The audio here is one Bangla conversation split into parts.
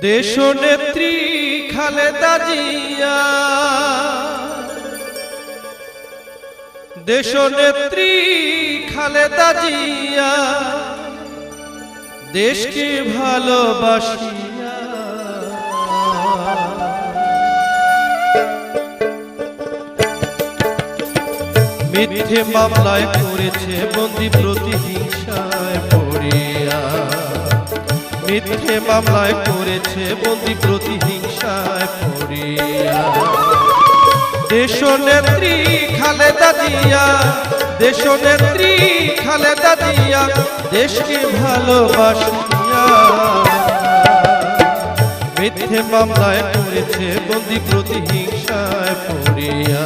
দেশ নেত্রী খালেদা জিয়া। দেশ নেত্রী খালেদা জিয়া। দেশকে ভালোবাসিয়া। মিথ্যে মামলায় করেছে বন্দি প্রতিহিংসায়। মিথ্যে মামলায় করেছে বন্দি প্রতিহিংসায় পড়িয়া। দেশ নেত্রী খালেদা জিয়া দেশ নেত্রী খালেদা জিয়া, দেশকে ভালোবাসিয়া। মিথ্যে মামলায় করেছে বন্দি প্রতিহিংসায় পড়িয়া।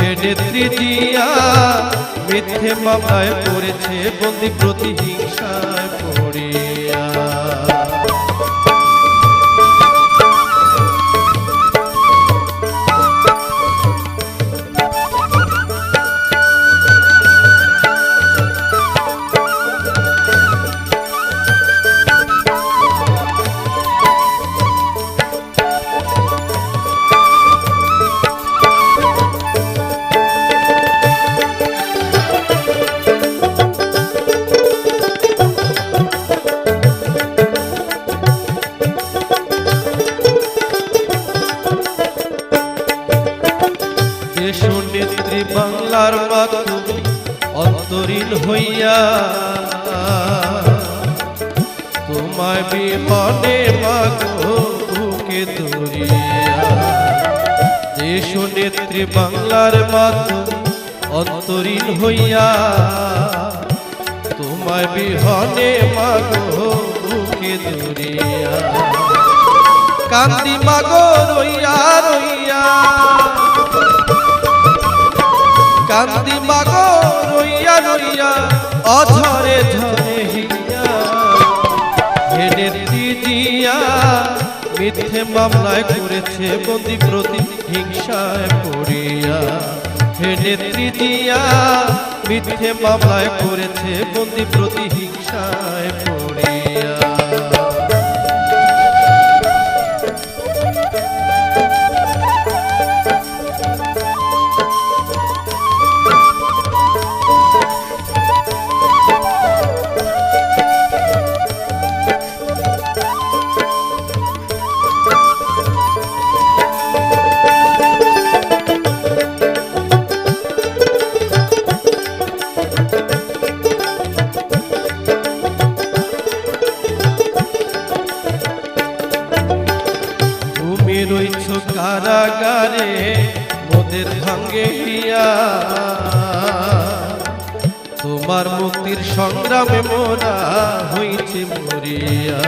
নেত্রী জিয়া, মিথ্যে মামলায় করেছে বন্দি প্রতিহিংসায় নেত্রী বাংলার মাতৃ অন্তরীণ হইয়া। তোমায় বিহনে মাগো বুকে দেশ নেত্রী বাংলার মাতৃ অন্তরীণ হইয়া। তোমায় বিহনে মাগো বুকে ধরিয়া। কান্দি মাগো রইয়া রইয়া। কান্দি মাগো রইয়া রইয়া, অঝরে ঝরে হিয়া হে নেত্রী জিয়া, মিথ্যে মামলায় করেছে বন্দি প্রতি হিংসায় পড়িয়া। হে নেত্রী জিয়া, মিথ্যে মামলায় করেছে বন্দি প্রতি হিংসায় পড়িয়া। ভাঙ্গে হিয়া। তোমার মুক্তির সংগ্রামে মোরা হইছে মরিয়া।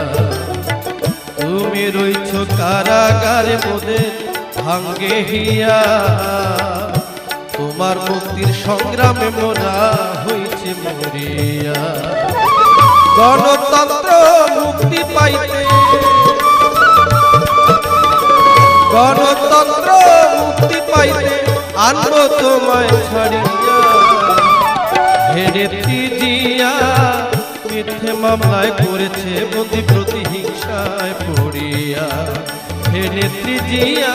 তুমি রইছ কারাগারে মোদের ভাঙ্গে হিয়া। তোমার মুক্তির সংগ্রামে মোরা হইছে মরিয়া। গণতন্ত্র মুক্তি পাইতে। গণতন্ত্র মুক্তি পাইতে আনব তোমায় ছাড়িয়া। হেরেতি জিয়া মিথ্যে মামলায় করেছে বন্দি প্রতিহিংসায় পড়িয়া। হেরেতি জিয়া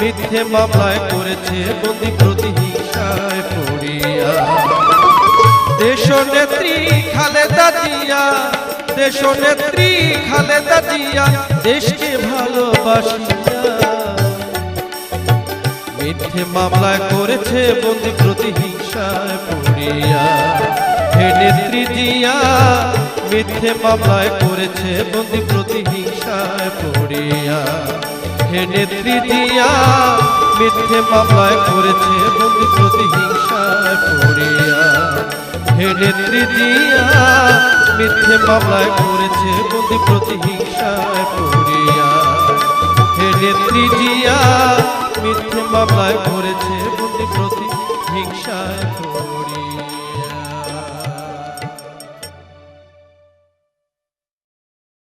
মিথ্যে মামলায় করেছে বন্দি প্রতিহিংসায় পড়িয়া। দেশ নেত্রী খালেদা জিয়া, দেশ নেত্রী খালেদা জিয়া, দেশকে ভালোবাসিয়া মিথ্যে মামলা করেছে বন্দি প্রতিহিংসায় পড়িয়া। হে নেত্রী জিয়া, মিথ্যে মামলায় করেছে বন্দি প্রতিহিংসায় পড়িয়া। হে নেত্রী জিয়া, মিথ্যে মামলায় করেছে বন্দি প্রতিহিংসায় পড়িয়া। হে নেত্রী জিয়া, মিথ্যে মামলায় করেছে বন্দি প্রতিহিংসায় পড়িয়া। হে নেত্রী জিয়া মিথ্যে মামলায় করেছে প্রতি হিংসায় পড়িয়া